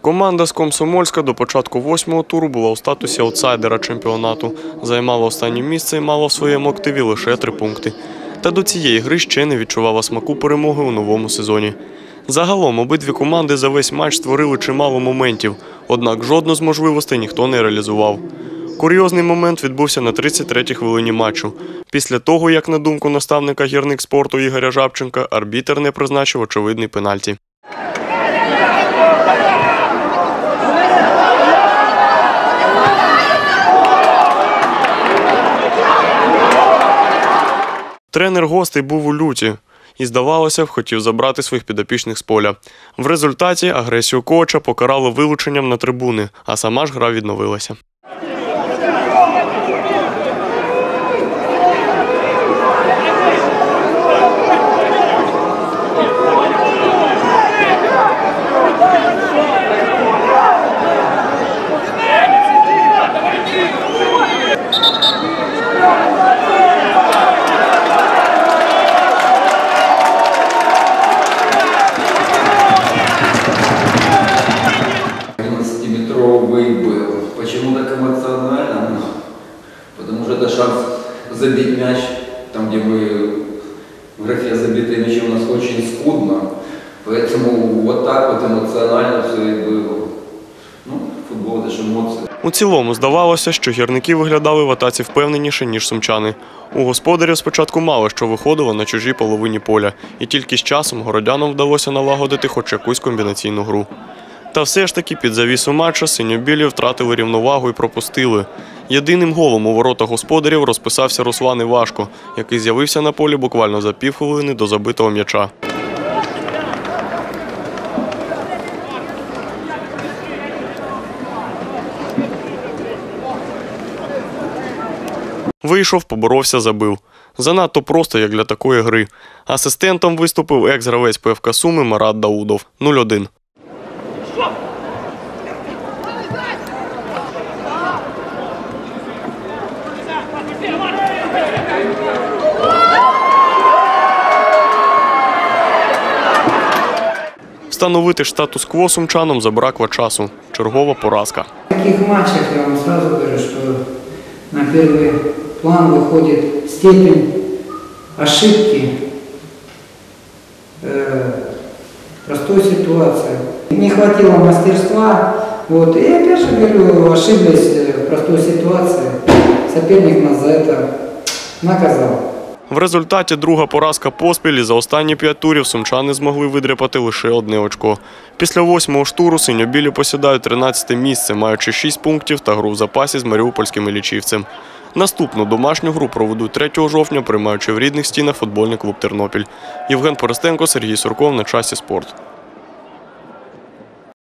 Команда з Комсомольська до початку восьмого туру була у статусі аутсайдера чемпіонату, займала останнє місце і мала в своєму активі лише три пункти. Та до цієї гри ще не відчувала смаку перемоги у новому сезоні. Загалом обидві команди за весь матч створили чимало моментів, однак жодну з можливостей ніхто не реалізував. Курйозний момент відбувся на 33-й хвилині матчу. Після того, як на думку наставника гірник спорту Ігоря Жабченка, арбітер не призначив очевидний пенальті. Тренер гостей був у люті і, здавалося хотів забрати своїх підопічних з поля. В результаті агресію коча покарали вилученням на трибуни, а сама ж гра відновилася. это шанс забить мяч, там, где мы в графе забитые мячи у нас очень скудно. Поэтому вот так вот эмоционально все и было. Ну, футбол это же эмоции. У цілому здавалося, що гірники виглядали в атаці впевненіше, ніж сумчани. У господарів спочатку мало що виходило на чужій половині поля, і тільки з часом городянам вдалося налагодити хоч якусь комбінаційну гру. Та все ж таки під завісу матча синьо-білі втратили рівновагу і пропустили. Єдиним голом у ворота господарів розписався Руслан Івашко, який з'явився на полі буквально за півхвилини до забитого м'яча. Вийшов, поборовся, забив. Занадто просто, як для такої гри. Асистентом виступив екс-гравець ПФК Суми Марат Даудов 0-1. Встановити ж статус-кво сумчанам забракло часу. Чергова поразка. В таких матчах я вам сразу говорю, что на первый план выходит степень ошибки э, простой ситуации. Не хватило мастерства, вот, и опять же говорю, ошиблись э, в простой ситуации. Соперник нас за это наказал. В результаті друга поразка поспіль і за останні п'ять турів сумчани змогли видряпати лише одне очко. Після восьмого штуру синьо-білі посідають 13 місце, маючи 6 пунктів та гру в запасі з маріупольським лічівцем. Наступну домашню гру проведуть 3 жовтня, приймаючи в рідних стінах футбольний клуб Тернопіль. Євген Поростенко, Сергій Сурков на часі спорт.